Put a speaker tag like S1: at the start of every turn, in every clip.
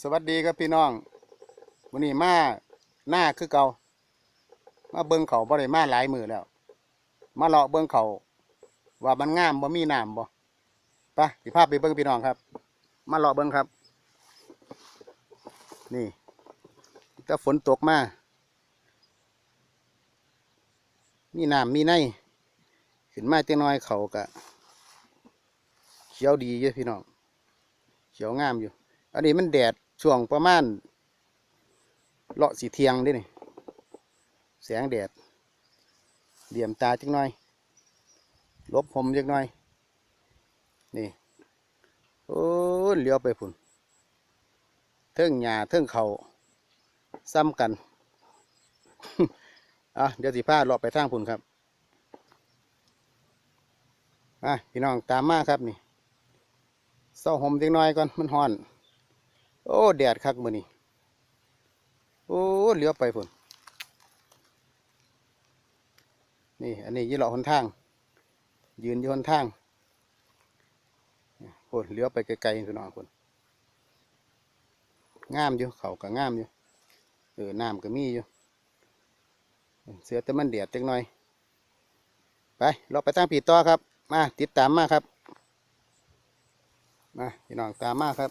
S1: สวัสดีครับพี่น้องวันนี้มาหน้าคือเกามาเบิ้งเขาบ่ได้มาหลายมือแล้ว มาเลาะเบิ้งเขาว่ามันงามบ่มีน้ำบ่ไปสิภาพไปเบิ้งพี่น้องครับ มาเลาะเบิ้งครับ นี่ถ้าฝนตกมามีน้ำมีในขึ้นมาจังน้อยเขากะเขียวดีเยอะพี่น้องเขียวงามอยู่ อันนี้มันแดด ช่วงประมาณเลาะสีเทียงด้นี่ แสงแดดเหลี่ยมตาจักหน่อย ลบผมจักหน่อย นี่ โอ้เลี้ยวไปพุ่นเทิงหญ้าเทิงเขาซ้ำกัน อะ เดี๋ยวสิพาเลาะไปทางพุ่นครับอะพี่น้องตามมาครับนี่เศร้าห่มจักหน่อยก่อนมันฮ้อน โอ้ แดดคักมือนี่โอ้เลี้ยวไปพุ่นนี่อันนี้ยี่หล่อหนทาง ยืนอยู่หนทางพุ่นเลี้ยวไปไกลๆพี่น้องพุ่นงามอยู่เขาก็งามอยู่เออน้ำก็มีอยู่เสือแต่มันแดดจังหน่อย ไปเราไปตั้งปีต่อครับ มาติดตามมาครับ มาพี่น้องตามมาครับ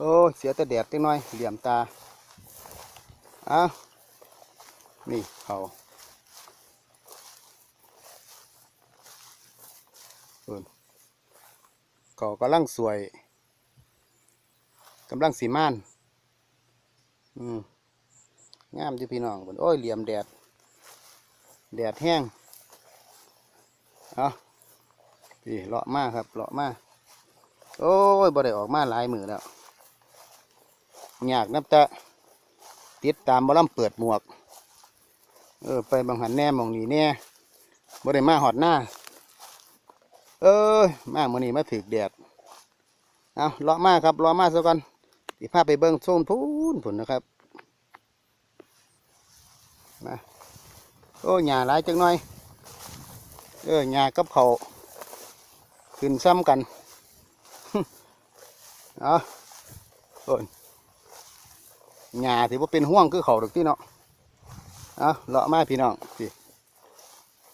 S1: โอ้เสียแต่แดดจังหน่อย เหลี่ยมตาเอ้านี่เขาเอิ้นเขากำลังสวยกำลังสีม่าน อืม งามอยู่พี่น้องพุ่นโอ้ยเหลี่ยมแดด แดดแห้งเอาพี่เลาะมากครับเลาะมากโอ้ยบ่ได้ออกมาหลายมือแล้ว ยากนับต่ติดตามบอลำเปิดหมวก เออ ไปบางหันแน่มองนี้แน่บ่ได้มาหอดหน้า เอ้ยมามื่อนี้มาถึกแดดเอาเลาะมาครับเลาะมาซะก่อนสิพาไปเบิ้งโซนพูนผุนนะครับมาโอ้หญ้าหลายจังหน่อย เออหญ้ากับเขาขึ้นซ้ำกัน เอาโอ้ หญ้าถือว่าเป็นห่วงคือเขาดอกที่เนาะเอาเลาะมาพี่น้องสิ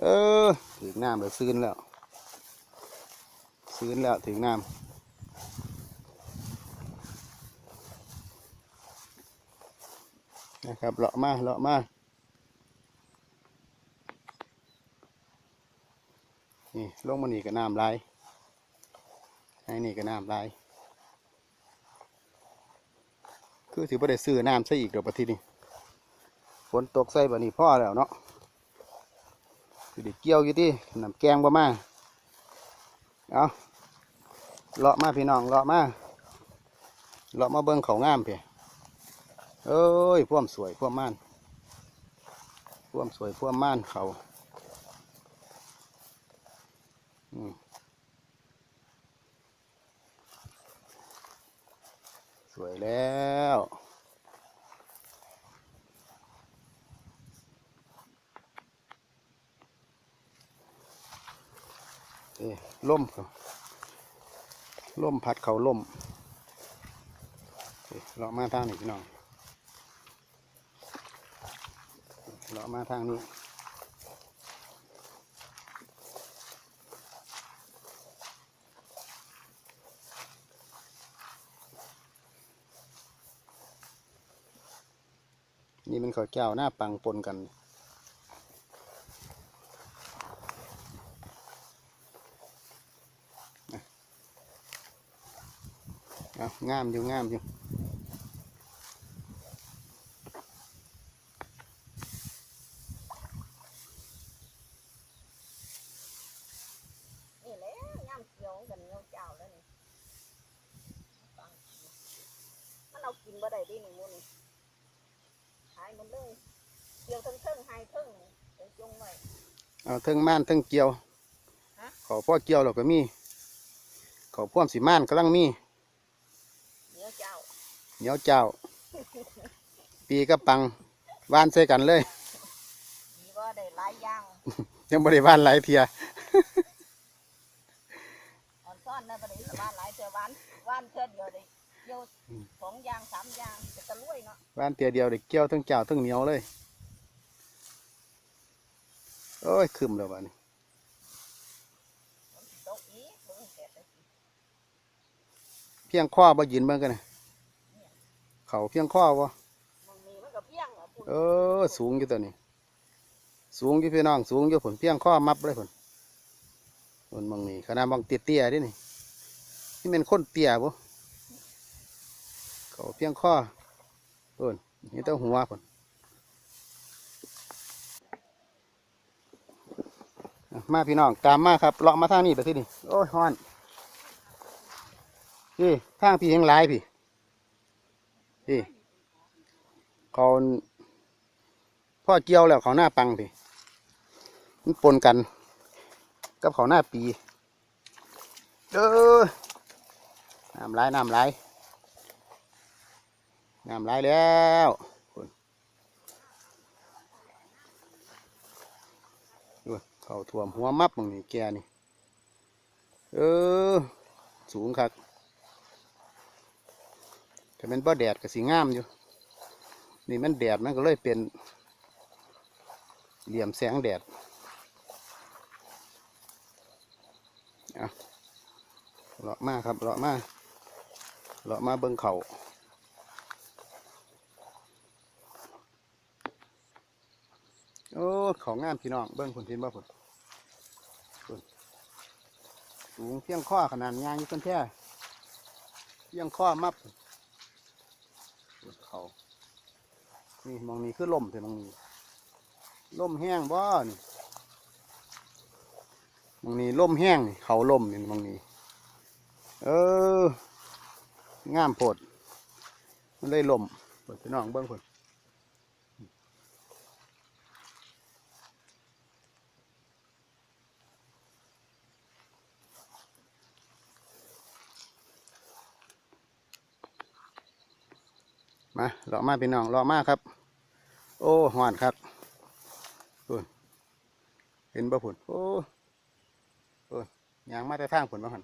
S1: เออถึงน้ำแล้วซื้นแล้วซื้นแล้วถึงน้ำนะครับเลาะมาเลาะมานี่ลงมานี่ก็น้ำไหลายให้นี่ก็น้ำไหลาย คือถือว่าได้ซื้อน้ำใส่อีกเดี๋ยวประทีนี้ฝนตกใส่แบบนี้พ่อแล้วเนาะคือได้เกี่ยวอยู่ที่น้ำแกงประมาเอาเลาะมาพี่น้องเลาะมาเลาะมาเบิ้งเขางามเพียเอ้ยพ่วมสวยพ่วมม่านพ่วมสวยพ่วมม่านเขาอืมสวย แล้ว เอ้ล่มล่มพัดเขาล่มเอ้เลาะมาทางนี้พี่น้องเลาะมาทางนี้ นี่มันข้าวเจ้าหน้าปังปนกัน เอางามอยู่งามอยู่
S2: นี่แหละย่ำเขียวกันเงาเจ้าแล้วนี่ฟังมันเอากินบ่ได้ดิหนึ่งมูนี่หายหมันเลยเกี่ยวทั้งเทิงหายเทิงเป็นจงไว้
S1: เอาเทั้งม่านเทั้งเกี่ยว
S2: ฮะ
S1: ขอพ่อเกี่ยวเราก็มี ขอพ่วมสีม่านกำลังมี
S2: เนื้อเจ้า
S1: เหนียวเจ้า ปีก็ปังวานใส่กันเลย
S2: ดีว่าได้หลายอย่าง
S1: ยังบริวานหลายเทีย
S2: อ่อนซ่อนนะบ่ได้สบายหลายเทื่อหวานหวานเทื่อเดียวได้กี่ยว
S1: อืม
S2: สองอย่างสามอย่างจะตะลุยเนาะ
S1: บ้านเตียเดียวเด็กเกี่ยวทั้งเจ้าทั้งเหนียวเลย โอ้ยคืมแล้วบ้านี้
S2: มันสิตกอีกเบิ่งแดดเลยสิ
S1: เพียงข้อบ่ยืนเบิ่งกันนะเขาเพียงข้อบ่
S2: มันมีมันก็เพียงอะพุ่น
S1: เออ สูงอยู่ตัวนี้ สูงอยู่พี่น้อง สูงอยู่ผลเพียงข้อมับเลยผลผลมองนี่ขนาดมองเตี้ยๆเดินี่นี่เป็นคนเตี้ยบ่เขาเพียงข้อเอินนี่ต้องหัวผลอะ มาพี่น้องตามมาครับเลาะมาทางนี้ไปที่นี่โอ้ยฮ้อนพี่ทางพี่ยังหลายพี่พี่เขาพ่อเกี่ยวแล้วเขาหน้าปังพี่มันปนกัน กับเขาหน้าปีเด้อน้ำไหลายน้ำไหลายน้ำไหลายแล้วพุ่นดู เขาท่วมหัวมับมึงนี่แกนี่ เออ สูงคักแต่เป็นบ่แดดก็สีงามอยู่ นี่มันแดดมันก็เลยเป็น เหลี่ยมแสงแดดเลาะมาครับเลาะมาเลาะมาเบิ้งเขาโอ้ขางงามพี่น้องเบิ้งผลทินบ่ผลพุ่น สูงเพียงข้อขนาดยางอยู่คนแท้เพียงข้อมับพุ่นเขานี่มองนี้คือลมแต่มองนี้ล่มแห้งบ่นี่มองนี้ล่มแห้งนี่เขาล่มนี่มองนี้ เออ งามโพดมันเลยล่มเปิดพี่น้องเบิ้งคน มาเลาะมาพี่น้องเลาะมาครับ โอ้หวานครับเห็นบ่ผุนโอ้โอ้ยยางมาแต่ทางผุนบ่หัน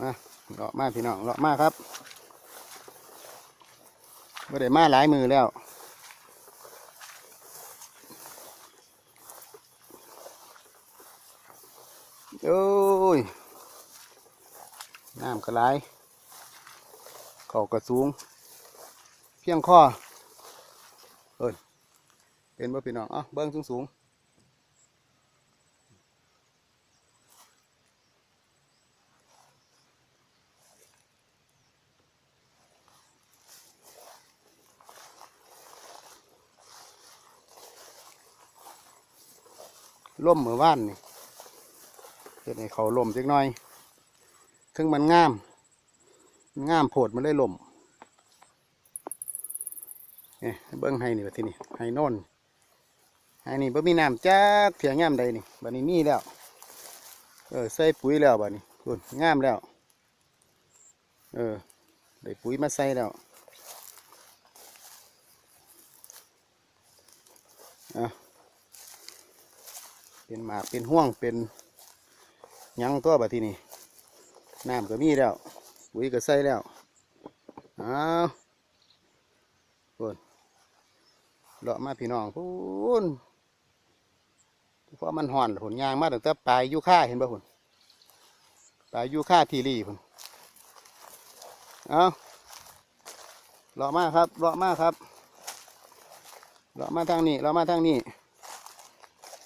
S1: มาเลาะมาพี่น้องเลาะมาครับไม่ได้มาหลายมือแล้ว โอ้ย น้ำกระไหลเขากระสูง เพียงข้อเอิเป็นบ่พี่น้องเอะเบิ้งสูงสูงล่มเมื่อวานนี่เห็นให้เขาล่มจักหน่อย ถึงมันงาม งามโพดมันเลยล่มเนี่ยเบิ้งให้นี่แบัดทีนี่ให้น่นให้นี่บ่มีน้ำจักเถียงงามใดนี่บัดนี้มีแล้ว เออใส่ปุ๋ยแล้วบัดนี้คุณงามแล้ว เออได้ปุ๋ยมาใส่แล้วอะเป็นหมากเป็นห่วงเป็นยังตัวบัดทีนี้ น้ำก็มีแล้วปุ๋ยก็ใส่แล้วอ้าวพูนเลาะมาพี่น้องพูนเพราะมันห่อนผลยางมาตั้งแต่ปลายยูค่าเห็นป่ะผลปลายยูค่าทีรีผลเอาเลาะมาครับเลาะมาครับเลาะมาทางนี้เลาะมาทางนี้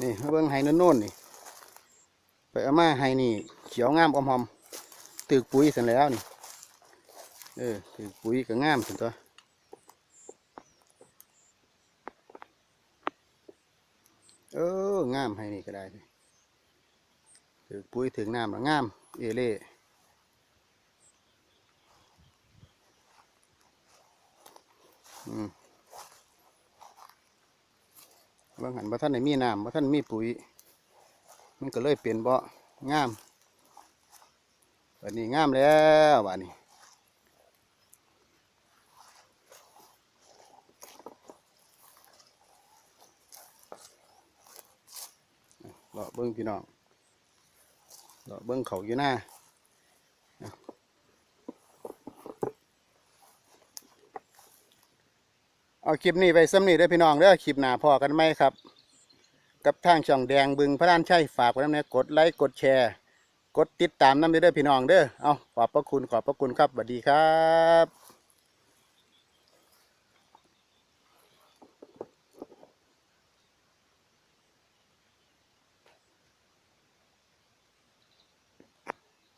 S1: นี่เบิ่งไห้โน่นๆนี่ไปเอามาไห้นี่เขียวงามอมหอม ตึกปุ๋ยเสร็จแล้วนี่ เออตึกปุ๋ยก็งามสิตัวเอองามให้นี่ก็ได้นี่ตึกปุ๋ยถึงน้ำแล้วงาม เอเล่บางหันบ่ท่านไหนมีน้ำบ่ท่านมีปุ๋ย มันก็เลยเปลี่ยนบ่งาม วันนี้งามแล้ววันนี้เลาเบิ้งพี่น้องเลาเบิ้งเขาอยู่หน้าเอาคลิปนี้ไปซ้ำนี่ได้พี่น้องเด้อคลิปหนาพอกันไหมครับ กับทางช่องแดงบึงพระด้านใช่ฝากไว้ในกดไลค์กดแชร์ กดติดตามน้ำเด้อพี่น้องเด้อเอาขอบพระคุณขอบพระคุณครับสวัสดีครับ